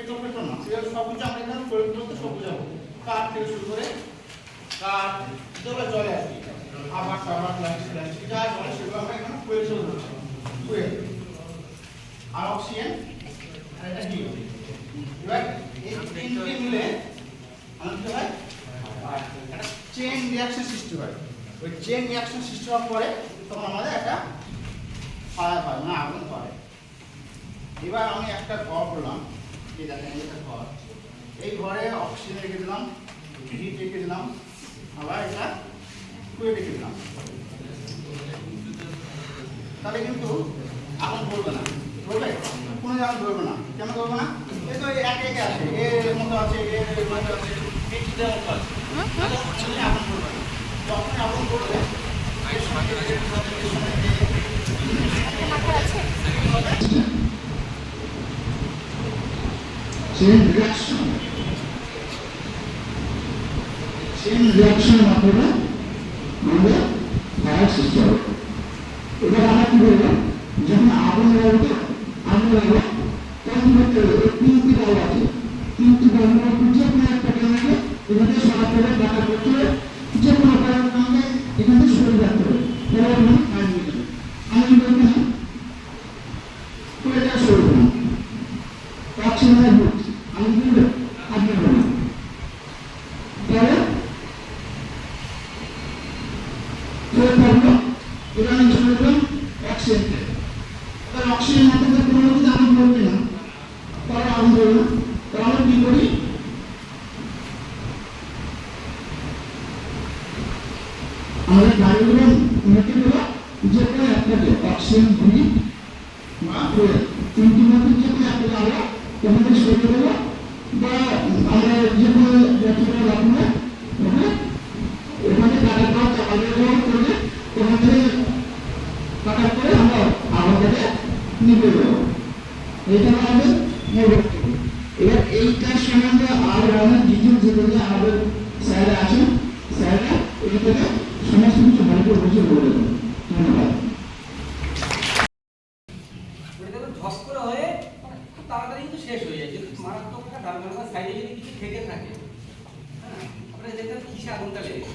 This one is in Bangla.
পেট্রোল পেট্রোল না এর সবুজ আমরা এখানে প্রয়োগ করতে সবুজ হবে কাঠ থেকে শুরু করে কাঠ যেগুলো জলে আসবে আবার টাবার প্লাস্টিক প্লাস্টিক, যা জলে সেগুলো আমরা এখানে ফুয়েল শুরু করছি ফুয়েল আর অক্সিজেন, আর এটা কি এবার এই মিলে আমাদের হয়? চেন রিয়াকশন সৃষ্টি হয়। ওই চেন রিয়াকশন সৃষ্টি হওয়ার পরে তখন আমাদের একটা ফায়ার হয়, না আগুন করে এবার আমি একটা ক করলাম। এই দেখেন একটা ঘর। এই ঘরে অক্সিজেন রেখে দিলাম হিট রেখে দিলাম, আবার এটা কুয়ে রেখে দিলাম। তাহলে কিন্তু আগুন ধরবে না। ধরবে? কোনো জায়গায় ধরবে না। কেন ধরবে না? এই তো একে একে আছে। এর মতো আছে, এর মতো আছে। মতো আছে। তাহলে আগুন ধরবে যখন আগুন ধরবে এর সঙ্গে এর সঙ্গে এর মাথার আছে চেন রিয়াকশন চেন রিয়াকশনের মাধ্যমে আমাদের ফায়ার সৃষ্টি হবে এবার আমরা কি বলব যখন আগুন লাগবে আগুন লাগবে তখন করতে তিনটি বল আছে তিনটি বল মধ্যে যে কোনো একটা কারণে এখানে সরাসরি দেখা করতে হবে যে কোনো কারণে আমাদের এখানে সরে রাখতে হবে আমরা আমি বলতে তো এটা সরে না আপনি বলুন তাহলে পড়ল এটা আমি চলে গেলাম অক্সিজেনকে এবার অক্সিজেন মাত্রাটা কোনো যদি আমি বলবে না তাহলে আমি বলব না তাহলে আমরা কি করি আমাদের গাড়িগুলো মেটে গেল যে কোনো একটাকে অক্সিজেন ভুলি বা তিনটি মধ্যে যে কোনো একটা আমরা এখানে সরিয়ে দেবো বা ওখানে আগুনটাকে নিভে দেবো এইটা আমাদের এবার এইটার সম্বন্ধে আরও অনেক ডিটেল যেগুলো আমাদের আছেন স্যাররা এইটাকে সমস্ত কিছু ভালো করে বুঝিয়ে বলে দেবেন। ধন্যবাদ ওটা দেখবেন ধস করে হয়ে মানে খুব তাড়াতাড়ি কিন্তু শেষ হয়ে যায় যদি মারাত্মক একটা দারুণ সাইডে যদি কিছু থেকে থাকে হ্যাঁ আপনারা দেখবেন কিসে আগুনটা লেগেছে।